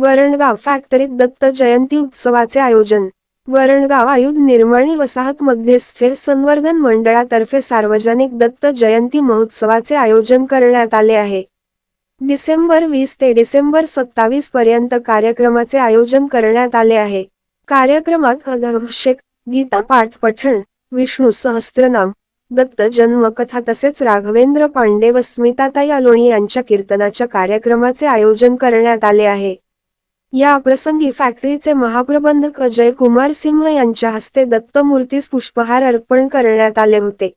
वरणगाव फॅक्टरीत दत्त जयंती उत्सवाचे आयोजन. वरणगाव आयुध निर्माणी वसाहतमध्ये स्थिर संवर्धन मंडळातर्फे सार्वजनिक दत्त जयंती महोत्सवाचे आयोजन करण्यात आले आहे. डिसेंबर वीस ते डिसेंबर सत्तावीस पर्यंत कार्यक्रमाचे आयोजन करण्यात आले आहे. कार्यक्रमात अभिषेक गीता पाठ पठण विष्णू सहस्त्रनाम दत्त जन्मकथा तसेच राघवेंद्र पांडे व स्मिताताई अलोणी यांच्या कीर्तनाच्या कार्यक्रमाचे आयोजन करण्यात आले आहे. या प्रसंगी फॅक्टरीचे महाप्रबंधक अजय कुमार सिंह यांच्या हस्ते दत्तमूर्तीस पुष्पहार अर्पण करण्यात आले होते.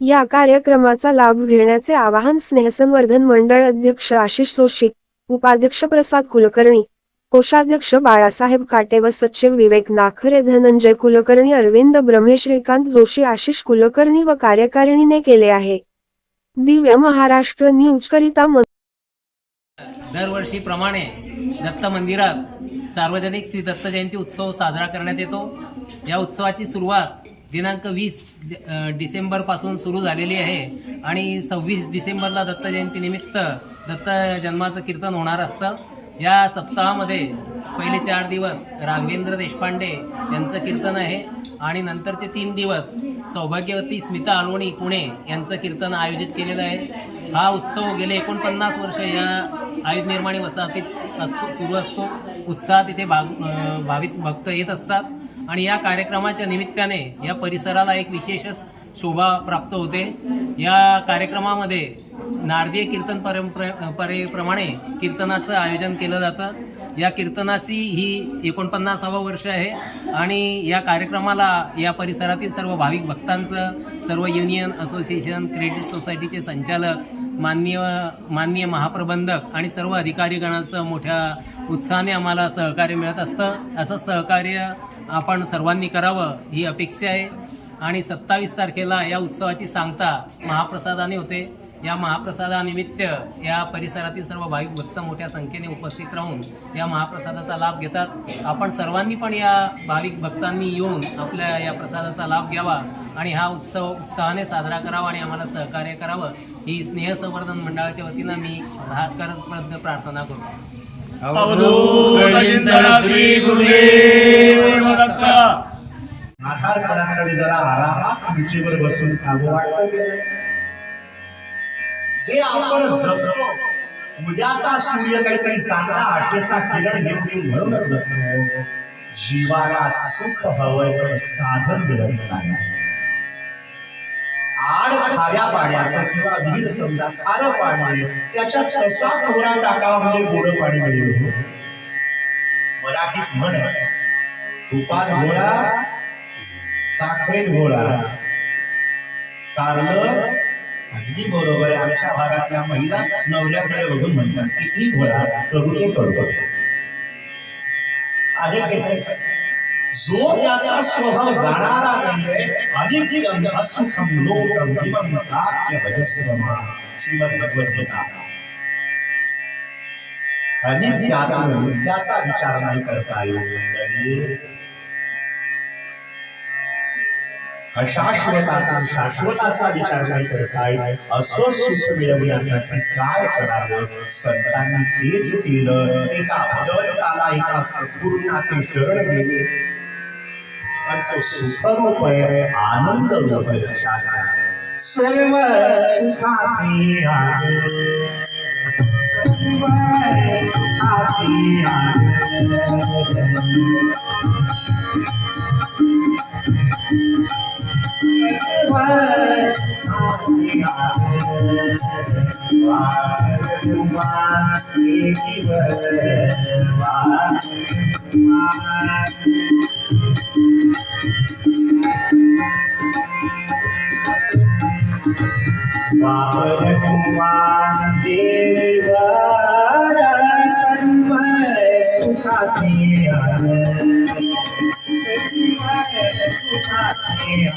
या कार्यक्रमाचा लाभ घेण्याचे आवाहन स्नेहसंवर्धन मंडळ अध्यक्ष आशिष जोशी उपाध्यक्ष प्रसाद कुलकर्णी कोषाध्यक्ष बाळासाहेब काटे व सचिव विवेक नाखरे धनंजय कुलकर्णी अरविंद ब्रह्मे श्रीकांत जोशी आशिष कुलकर्णी व कार्यकारिणीने केले आहे. दिव्य महाराष्ट्र न्यूज करिता दरवर्षीप्रमाणे दत्त मंदिरात सार्वजनिक श्री दत्त जयंती उत्सव साजरा करण्यात येतो. या उत्सवाची सुरुवात दिनांक वीस डिसेंबरपासून सुरू झालेली आहे आणि सव्वीस डिसेंबरला दत्त जयंतीनिमित्त दत्त जन्माचं कीर्तन होणार असतं. या सप्ताहामध्ये पहिले चार दिवस राघवेंद्र देशपांडे यांचं कीर्तन आहे आणि नंतरचे तीन दिवस सौभाग्यवती स्मिता अलोणी पुणे यांचं कीर्तन आयोजित केलेलं आहे. हा उत्सव गेले एकोणपन्नास वर्ष या आयुध निर्माणी वसाहतीत असतो सुरू असतो. उत्साहात इथे भाग भावित भक्त येत असतात आणि या कार्यक्रमाच्या निमित्ताने या परिसराला एक विशेषच शोभा प्राप्त होते. या कार्यक्रमामध्ये नारदीय कीर्तन परंपरे परेप्रमाणे कीर्तनाचं आयोजन केलं जातं. या कीर्तनाची ही एकोणपन्नासावं वर्ष आहे. आणि या कार्यक्रमाला या परिसरातील सर्व भाविक भक्तांचं सर्व युनियन असोसिएशन क्रेडिट सोसायटीचे संचालक माननीय माननीय महाप्रबंधक आणि सर्व अधिकारीगणाचं मोठ्या उत्साहाने आम्हाला सहकार्य मिळत असतं. असं सहकार्य आपण सर्वांनी करावं ही अपेक्षा आहे. आणि सत्तावीस तारखेला या उत्सवाची सांगता महाप्रसादाने होते. या महाप्रसादानिमित्त या परिसरातील सर्व भाविक भक्त मोठ्या संख्येने उपस्थित राहून या महाप्रसादाचा लाभ घेतात. आपण सर्वांनी पण या भाविक भक्तांनी येऊन आपल्या या प्रसादाचा लाभ घ्यावा आणि हा उत्सव उत्साहाने साजरा करावा आणि आम्हाला सहकार्य करावं. ही स्नेह संवर्धन मंडळाच्या वतीनं मी करत प्रार्थना करतो जरा आरामात खुर्चीवर बसून वाटतं जे आपण जगतो उद्याचा सूर्य काहीतरी चांगला आशेचा किरण घेऊन येईल म्हणूनच जगतो. जीवाला सुख हवंय पण साधन मिळत नाही. आड खाऱ्या पाण्याचं किंवा विहीर समजा खारं पाणी त्याच्यात कसा कोरा टाकावा म्हणजे गोड पाणी मिळेल? मराठीत म्हण आहे तुपात घोळा साखरेत घोळा. कारलं अगदी बरोबर आहे. आमच्या भागातल्या महिला नवऱ्याकडे बघून म्हणतात किती घोळा प्रभू तो करतो जो त्याचा स्वभाव जाणारा नाहीये अनित्यम असुखम लोकम दिवंतात्य श्रीमद भगवद्गीता आणि त्याचा विचार नाही करता येईल अशाश्वतातून शाश्वताचा विचार नाही करता येईल असं सुख मिळवण्यासाठी काय करावं? संतांनी तेच केलं. एका भगवंताला एका सद्गुरुनाथे शरण गेले. पण तो सुखरूप आहे आनंद रूप आहे. लक्षात घ्या. सर्व सुखाचे आहे. सर्व सुखाचे पावन कुमार देवर सन्मय सुखा सिया सुखा सिया